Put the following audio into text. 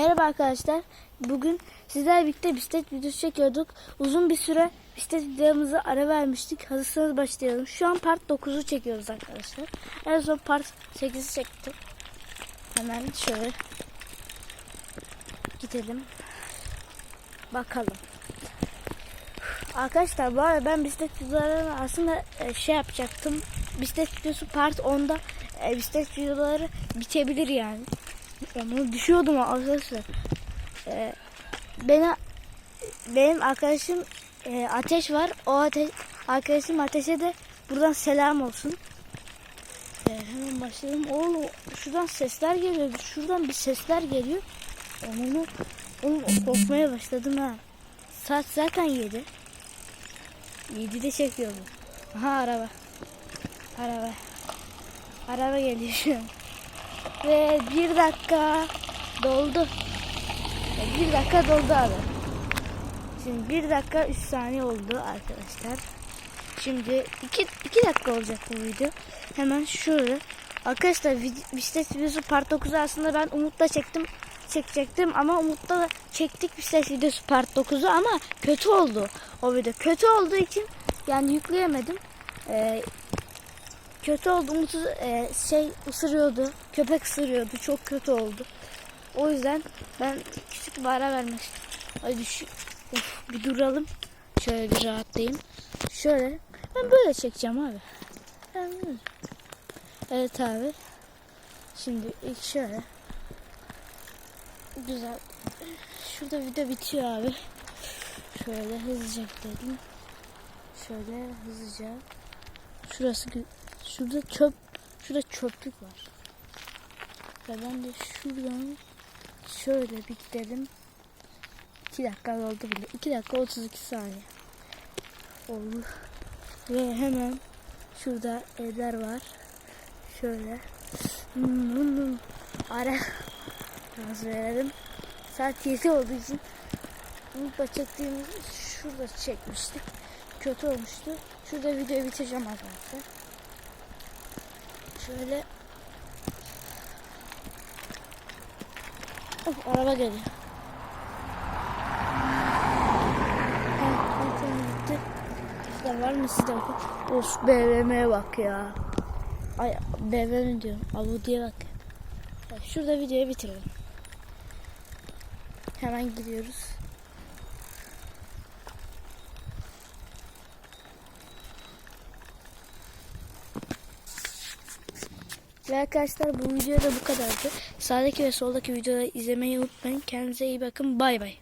Merhaba arkadaşlar. Bugün sizlerle birlikte bisiklet videosu çekiyorduk. Uzun bir süre bisiklet videomuza ara vermiştik. Hazırsanız başlayalım. Şu an part 9'u çekiyoruz arkadaşlar. En son part 8'i çektik. Hemen şöyle gidelim. Bakalım. Arkadaşlar bu arada ben bisiklet videolarını aslında e, şey yapacaktım. Bisiklet videosu part 10'da e, bisiklet videoları bitebilir yani. Ben bunu düşüyordum arkadaşlar. E, beni, benim arkadaşım e, Ateş var. O ateş, arkadaşım Ateş'e de buradan selam olsun. E, hemen başlayalım. Oğlum şuradan sesler geliyor. Şuradan bir sesler geliyor. Onu, onu korkmaya başladım ha. Saat zaten 7. 7'de çekiyor bu. Aha araba. Araba. Araba geliyor şu an. Ve bir dakika doldu. Bir dakika doldu abi. Şimdi bir dakika 3 saniye oldu arkadaşlar. Şimdi 2 2 dakika olacak bu video. Hemen şöyle. Arkadaşlar bisiklet videosu part 9'u aslında ben Umut'la çektim çekecektim ama Umut'la çektik bisiklet videosu part 9'u ama kötü oldu o video. Kötü olduğu için yani yükleyemedim. Ee, kötü oldu. Umut'u e, şey ısırıyordu. Köpek ısırıyordu. Çok kötü oldu. O yüzden ben küçük bir ara vermek. Hadi şu, of, bir duralım. Şöyle bir rahatlayayım. Şöyle. Ben böyle çekeceğim abi. Evet abi. Şimdi ilk şöyle. Güzel. Şurada video bitiyor abi. Şöyle hızlıca gidelim. Şöyle hızlıca. Şurası şurada çöp şurada çöplük var. Ve ben de şuradan şöyle bir gidelim. 2 dakika oldu bile. 2 dakika 32 saniye. Oldu. Ve hemen şurada evler var. Şöyle. Hmm, Ara. Gaz verelim. Saat 7 olduğu için Umut'la çektiğimiz şurada çekmiştik. Kötü olmuştu. Şurada videoyu bitireceğim arkadaşlar. Şöyle Of araba geliyor. Sizde var mı sizde. Of BMW'ye bak ya. Ay BMW diyorum. Audi'ye bak. Şurada videoyu bitirelim. Hemen gidiyoruz. Ve arkadaşlar bu video da bu kadardı. Sağdaki ve soldaki videoları izlemeyi unutmayın. Kendinize iyi bakın. Bay bay.